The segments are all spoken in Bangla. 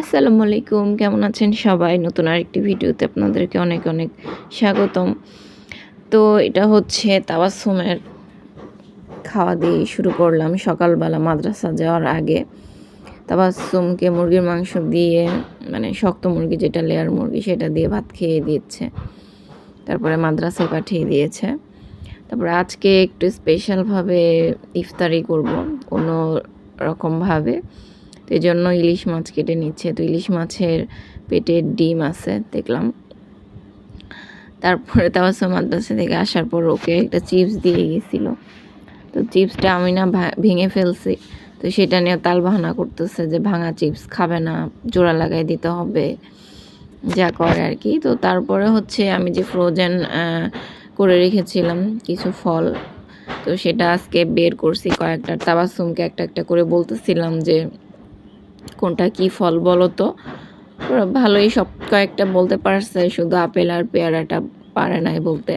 আসসালামু আলাইকুম, কেমন আছেন সবাই? নতুন আরেকটি ভিডিওতে আপনাদেরকে অনেক অনেক স্বাগতম। তো এটা হচ্ছে তাবাসুমের খাওয়া দিয়ে শুরু করলাম সকালবেলা মাদ্রাসা যাওয়ার আগে। তাবাসুমকে মুরগির মাংস দিয়ে মানে শক্ত মুরগি যেটা লেয়ার মুরগি সেটা দিয়ে ভাত খেয়ে দিচ্ছে। তারপরে মাদ্রাসায় পাঠিয়ে দিয়েছে। তারপরে আজকে একটু স্পেশালভাবে ইফতারি করব অন্য রকমভাবে তো এই জন্য ইলিশ মাছ কেটে নিচ্ছে। তো ইলিশ মাছের পেটের ডিম আছে, দেখলাম। তারপরে তাওয়াসা মাদ্রাসা থেকে আসার পর ওকে একটা চিপস দিয়ে গেছিল। তো চিপসটা আমি না ভেঙে ফেলছি। তো সেটা নিয়ে তাল বাহানা করতেছে যে ভাঙা চিপস খাবে না, জোড়া লাগাই দিতে হবে, যা করে আর কি। তো তারপরে হচ্ছে আমি যে ফ্রোজেন করে রেখেছিলাম কিছু ফল, তো সেটা আজকে বের করছি কয়েকটা। তাবাসুমকে একটা একটা করে বলতেছিলাম যে কোনটা কি ফল বলো তো ভালোই সব কয়েকটা বলতে পারছে, শুধু আপেল আর পেয়ারাটা পারে নাই বলতে।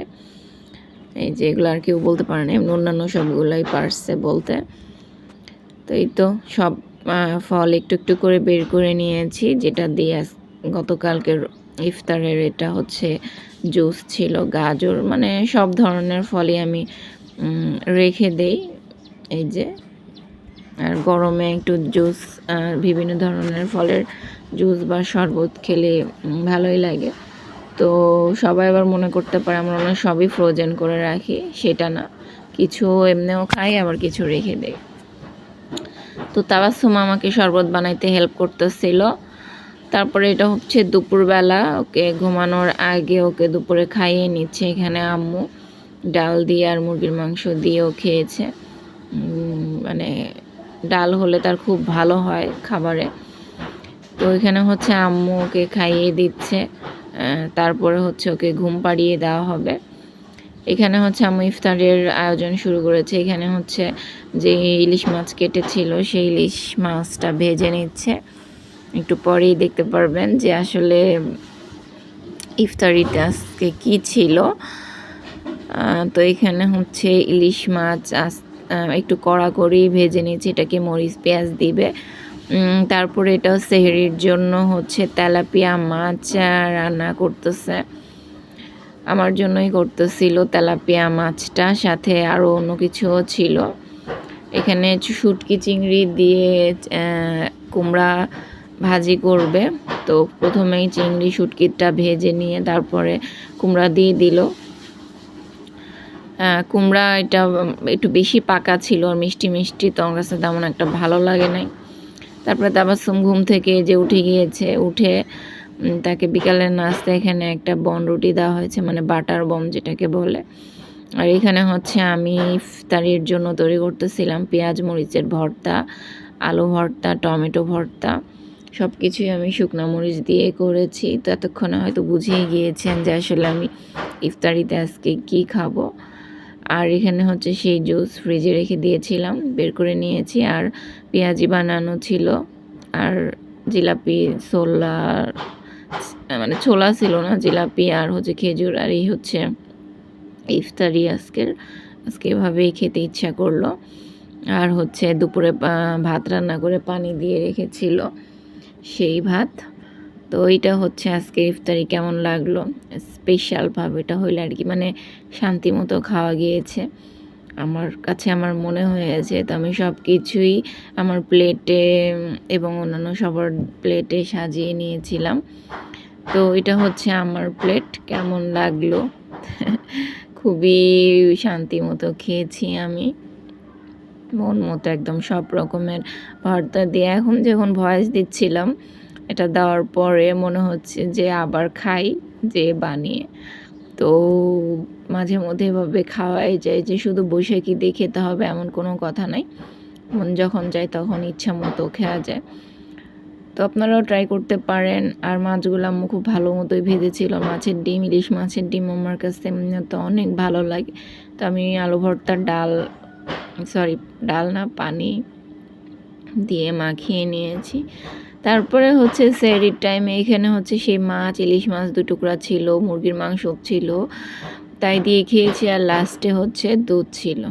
এই যে এগুলো আর কেউ বলতে পারে না, এমনি অন্যান্য সবগুলোই পারছে বলতে। তো এই তো সব ফল একটু একটু করে বের করে নিয়েছি, যেটা দিয়ে গতকালকের ইফতারের এটা হচ্ছে জুস ছিল, গাজর মানে সব ধরনের ফলই আমি রেখে দেই। এই যে আর গরমে একটু জুস বিভিন্ন ধরনের ফলের জুস বা শরবত খেলে ভালোই লাগে। তো সবাই আবার মনে করতে পারে, আমরা অনেক সবই ফ্রোজেন করে রাখি, সেটা না। কিছু এমনিও খাই, আবার কিছু রেখে দেয় তো তাবাসুম আমাকে শরবত বানাইতে হেল্প করতেছিল। তারপরে এটা হচ্ছে দুপুরবেলা, ওকে ঘুমানোর আগে ওকে দুপুরে খাইয়ে নিচ্ছে এখানে আম্মু। ডাল দিয়ে আর মুরগির মাংস দিয়েও খেয়েছে। মানে ডাল হলে তার খুব ভালো হয় খাবারে। তো এখানে হচ্ছে আম্মু ওকে খাইয়ে দিচ্ছে তারপরে হচ্ছে ওকে ঘুম পাড়িয়ে দেওয়া হবে। এখানে হচ্ছে আম্মু ইফতারের আয়োজন শুরু করেছে। এখানে হচ্ছে যে ইলিশ মাছ কেটেছিল, সেই ইলিশ মাছটা ভেজে নিচ্ছে। একটু পরেই দেখতে পারবেন যে আসলে ইফতারিতে আজকে কী ছিল। তো এখানে হচ্ছে ইলিশ মাছ আস একটু কড়া করেই ভেজে নিয়েছি, এটাকে মরিচ, পেঁয়াজ দিবে। তারপরে এটা সেহরির জন্য হচ্ছে তেলাপিয়া মাছ রান্না করতেছে। আমার জন্যই করতেছিল তেলাপিয়া মাছটা, সাথে আরও অন্য কিছুও ছিল। এখানে শুটকি চিংড়ি দিয়ে কুমড়া ভাজি করবে। তো প্রথমেই চিংড়ি শুটকিটা ভেজে নিয়ে তারপরে কুমড়া দিয়ে দিল। কুমড়া এটা একটু বেশি পাকা ছিল, আর মিষ্টি মিষ্টি তো আমার কাছে তেমন একটা ভালো লাগে নাই। তারপরে তাবাসুম ঘুম থেকে যে উঠে গিয়েছে, উঠে তাকে বিকালের নাস্তা এখানে একটা বন রুটি দেওয়া হয়েছে মানে বাটার বম যেটাকে বলে। আর এখানে হচ্ছে আমি ইফতারির জন্য তৈরি করতেছিলাম পেঁয়াজ মরিচের ভর্তা, আলু ভর্তা, টমেটো ভর্তা। সব কিছুই আমি শুকনা মরিচ দিয়ে করেছি। তো এতক্ষণে হয়তো বুঝিয়ে গিয়েছেন যে আসলে আমি ইফতারিতে আজকে কী খাব। আর এখানে হচ্ছে সেই জুস ফ্রিজে রেখে দিয়েছিলাম, বের করে নিয়েছি। আর পেঁয়াজি বানানো ছিল, আর জিলাপি, ছোলা মানে ছোলা ছিল না, জিলাপি আর হচ্ছে খেজুর আর এই হচ্ছে ইফতারি আজকের। আজকে এভাবেই খেতে ইচ্ছা করল। আর হচ্ছে দুপুরে ভাত রান্না করে পানি দিয়ে রেখেছিল সেই ভাত। তো এইটা হচ্ছে আজকে ইফতারি কেমন লাগল? স্পেশালভাবে এটা হইলে আর কি মানে শান্তি মতো খাওয়া গিয়েছে। আমার কাছে আমার মনে হয়েছে তো আমি সব কিছুই আমার প্লেটে এবং অন্যান্য সবার প্লেটে সাজিয়ে নিয়েছিলাম। তো এটা হচ্ছে আমার প্লেট, কেমন লাগল? খুবই শান্তি মতো খেয়েছি আমি। মন মতো একদম সব রকমের ভর্তা দিয়ে। এখন যখন ভয়েস দিচ্ছিলাম এটা দেওয়ার পরে মনে হচ্ছে যে আবার খাই, যে বানিয়ে। তো মাঝে মধ্যে এভাবে খাওয়াই যায় যে শুধু বসে কি দিয়ে খেতে হবে এমন কোনো কথা নাই। মন যখন যায় তখন ইচ্ছা মতো খেয়া যায়। তো আপনারাও ট্রাই করতে পারেন। আর মাছগুলো আম্মু খুব ভালো মতোই ভেজেছিল। মাছের ডিম, ইলিশ মাছের ডিম আমার কাছে তো অনেক ভালো লাগে। তো আমি আলু ভর্তার ডাল সরি ডাল না, পানি দিয়ে মাখিয়ে নিয়েছি। তারপরে হচ্ছে স্যারির টাইমে এখানে হচ্ছে সেই মাছ, ইলিশ মাছ দু টুকরা ছিল, মুরগির মাংস ছিল, তাই দিয়ে খেয়েছি আর লাস্টে হচ্ছে দুধ ছিল।